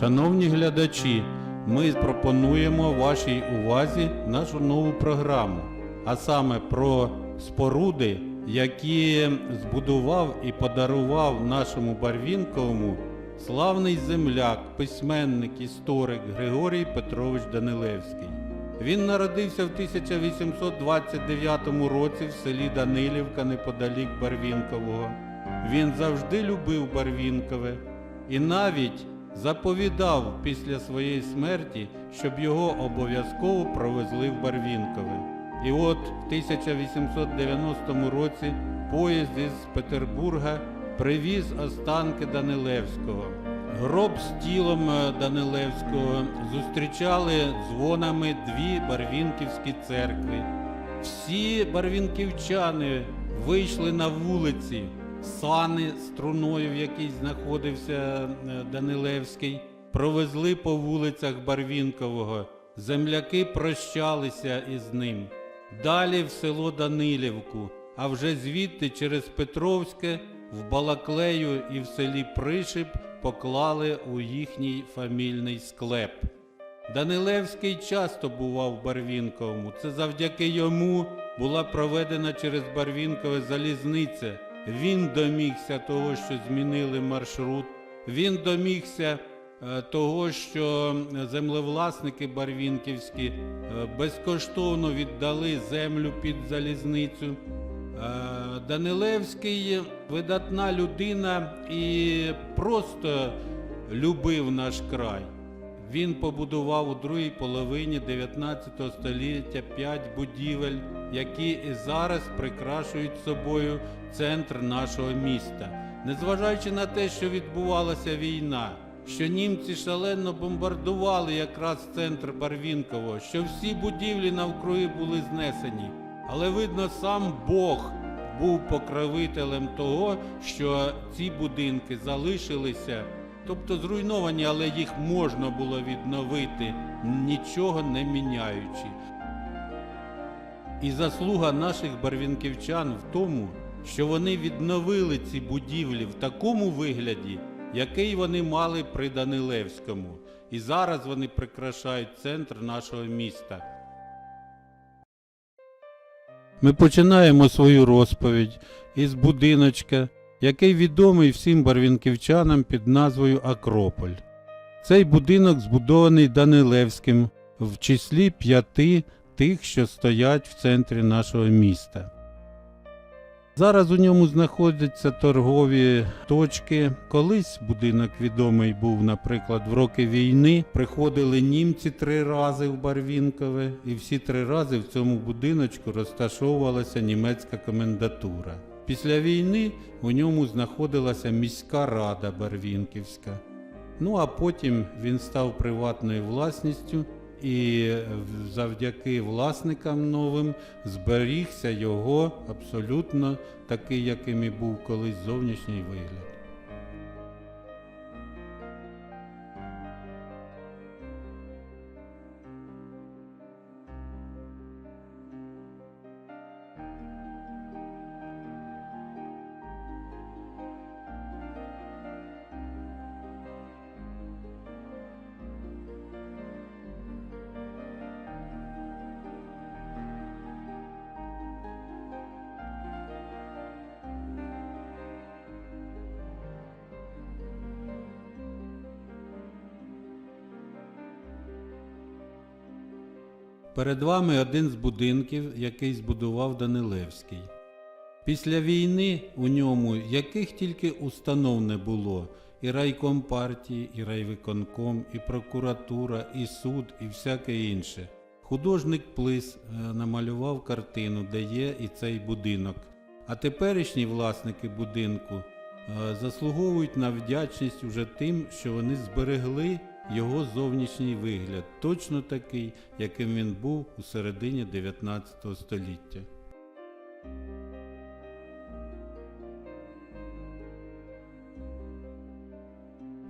Шановні глядачі, ми пропонуємо вашій увазі нашу нову програму, а саме про споруди, які збудував і подарував нашому Барвінковому славний земляк, письменник, історик Григорій Петрович Данилевський. Він народився в 1829 році в селі Данилівка неподалік Барвінкового. Він завжди любив Барвінкове і навіть заповідав після своєї смерті, щоб його обов'язково провезли в Барвінкове. І от в 1890 році поїзд із Петербурга привіз останки Данилевського. Гроб з тілом е, Данилевського зустрічали дзвонами дві барвінківські церкви. Всі барвінківчани вийшли на вулиці, сани струною, в якій знаходився е, Данилевський, провезли по вулицях Барвінкового. Земляки прощалися із ним. Далі в село Данилівку, а вже звідти через Петровське в Балаклею і в селі Пришип поклали у їхній фамільний склеп. Данилевський часто бував в Барвінковому. Це завдяки йому була проведена через Барвінкове залізниця. Він домігся того, що змінили маршрут. Він домігся е, того, що землевласники барвінківські е, безкоштовно віддали землю під залізницю. Е, Данилевський видатна людина і просто любив наш край. Він побудував у другій половині 19 століття п'ять будівель, які і зараз прикрашують собою центр нашого міста. Незважаючи на те, що відбувалася війна, що німці шалено бомбардували якраз центр Барвінкового, що всі будівлі навкруги були знесені. Але видно, сам Бог був покровителем того, що ці будинки залишилися, тобто зруйновані, але їх можна було відновити, нічого не міняючи. І заслуга наших барвінківчан в тому, що вони відновили ці будівлі в такому вигляді, який вони мали при Данилевському. І зараз вони прикрашають центр нашого міста. Ми починаємо свою розповідь із будиночка, який відомий всім барвінківчанам під назвою Акрополь. Цей будинок збудований Данилевським в числі п'яти тих, що стоять в центрі нашого міста. Зараз у ньому знаходяться торгові точки. Колись будинок відомий був, наприклад, в роки війни. Приходили німці три рази в Барвінкове, і всі три рази в цьому будиночку розташовувалася німецька комендатура. Після війни у ньому знаходилася міська рада Барвінківська. Ну а потім він став приватною власністю, і завдяки власникам новим зберігся його абсолютно такий, яким і був колись зовнішній вигляд. Перед вами один з будинків, який збудував Данилевський. Після війни у ньому яких тільки установ не було, і райком партії, і райвиконком, і прокуратура, і суд, і всяке інше. Художник Плис е, намалював картину, де є і цей будинок. А теперішні власники будинку е, заслуговують на вдячність уже тим, що вони зберегли його зовнішній вигляд, точно такий, яким він був у середині 19 століття.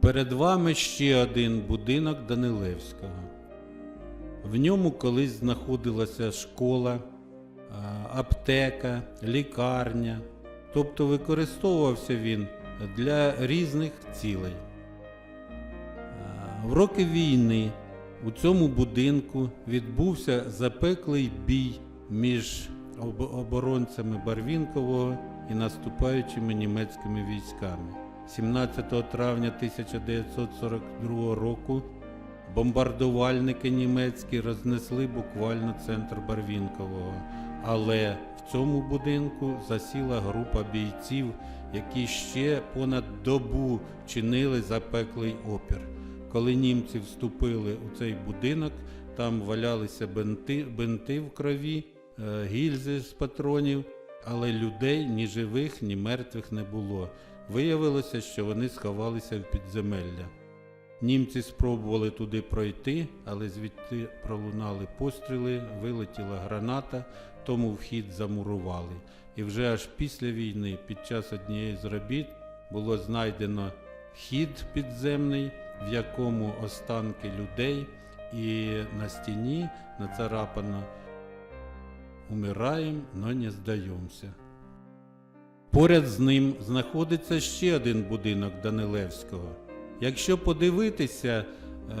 Перед вами ще один будинок Данилевського. В ньому колись знаходилася школа, аптека, лікарня, тобто використовувався він для різних цілей. В роки війни у цьому будинку відбувся запеклий бій між оборонцями Барвінкового і наступаючими німецькими військами. 17 травня 1942 року бомбардувальники німецькі рознесли буквально центр Барвінкового, але в цьому будинку засіла група бійців, які ще понад добу чинили запеклий опір. Коли німці вступили у цей будинок, там валялися бенти, бенти в крові, е, гільзи з патронів, але людей ні живих, ні мертвих не було. Виявилося, що вони сховалися в підземелля. Німці спробували туди пройти, але звідти пролунали постріли, вилетіла граната, тому вхід замурували. І вже аж після війни, під час однієї з робіт, було знайдено хід підземний, в якому останки людей, і на стіні нацарапано Умираєм, но не здаємося. Поряд з ним знаходиться ще один будинок Данилевського. Якщо подивитися е,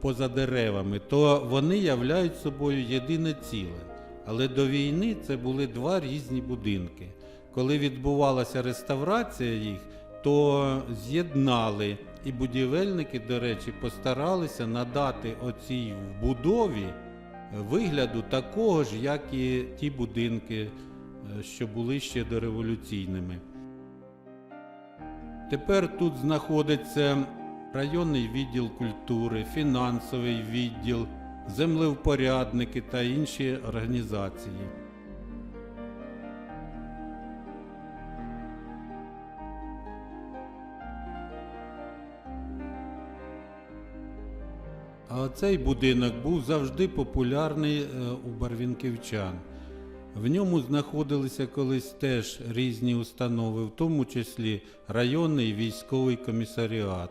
поза деревами, то вони являють собою єдине ціле. Але до війни це були два різні будинки. Коли відбувалася реставрація їх, то з'єднали і будівельники, до речі, постаралися надати оцій вбудові вигляду такого ж, як і ті будинки, е, що були ще дореволюційними. Тепер тут знаходиться районний відділ культури, фінансовий відділ, землевпорядники та інші організації. А цей будинок був завжди популярний е, у барвінківчан. В ньому знаходилися колись теж різні установи, в тому числі районний військовий комісаріат.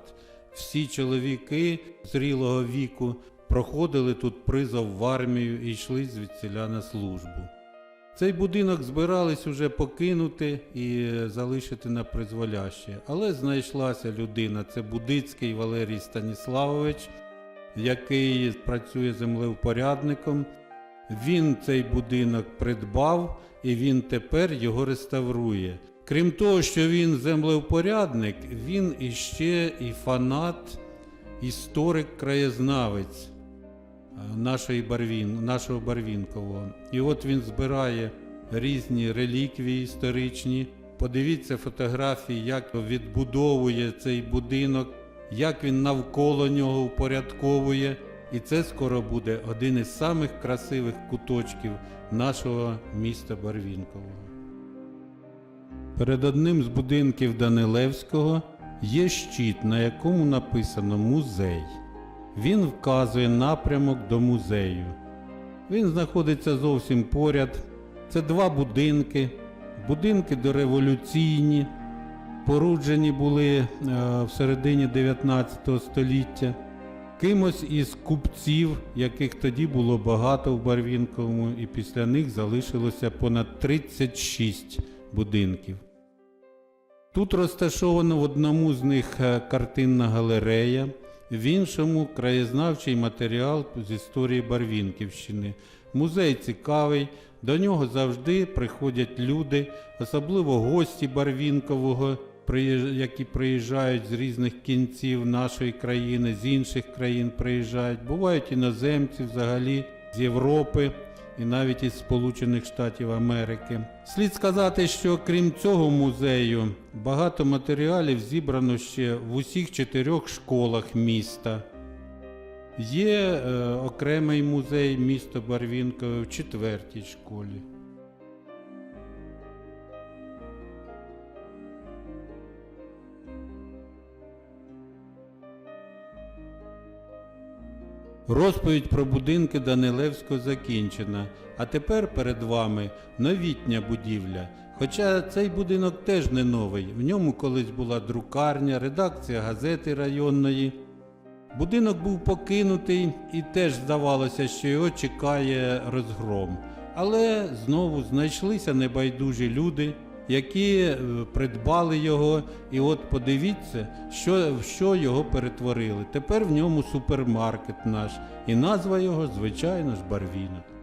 Всі чоловіки зрілого віку проходили тут призов в армію і йшли звідсіля на службу. Цей будинок збирались уже покинути і е, залишити на призволяще, але знайшлася людина, це Будицький Валерій Станіславович, який працює землевпорядником. Він цей будинок придбав і він тепер його реставрує. Крім того, що він землевпорядник, він іще і фанат, історик, краєзнавець е, нашого Барвінкового. І от він збирає різні реліквії історичні. Подивіться фотографії, як відбудовує цей будинок, як він навколо нього упорядковує. І це скоро буде один із самих красивих куточків нашого міста Барвінкового. Перед одним з будинків Данилевського є щит, на якому написано музей. Він вказує напрямок до музею. Він знаходиться зовсім поряд. Це два будинки. Будинки дореволюційні, поруджені були е, в середині 19 століття. Кимось із купців, яких тоді було багато в Барвінковому, і після них залишилося понад 36 будинків. Тут розташовано в одному з них е, картинна галерея, в іншому краєзнавчий матеріал з історії Барвінківщини. Музей цікавий, до нього завжди приходять люди, особливо гості Барвінкового, які приїжджають з різних кінців нашої країни, з інших країн приїжджають. Бувають іноземці взагалі з Європи і навіть із Сполучених Штатів Америки. Слід сказати, що крім цього музею багато матеріалів зібрано ще в усіх чотирьох школах міста. Є е, окремий музей міста Барвінкове в четвертій школі. Розповідь про будинки Данилевського закінчена, а тепер перед вами новітня будівля. Хоча цей будинок теж не новий. В ньому колись була друкарня, редакція газети районної. Будинок був покинутий і теж здавалося, що його чекає розгром. Але знову знайшлися небайдужі люди, які е, придбали його. І от подивіться, що, в що його перетворили. Тепер в ньому супермаркет наш. І назва його, звичайно ж, Барвінок.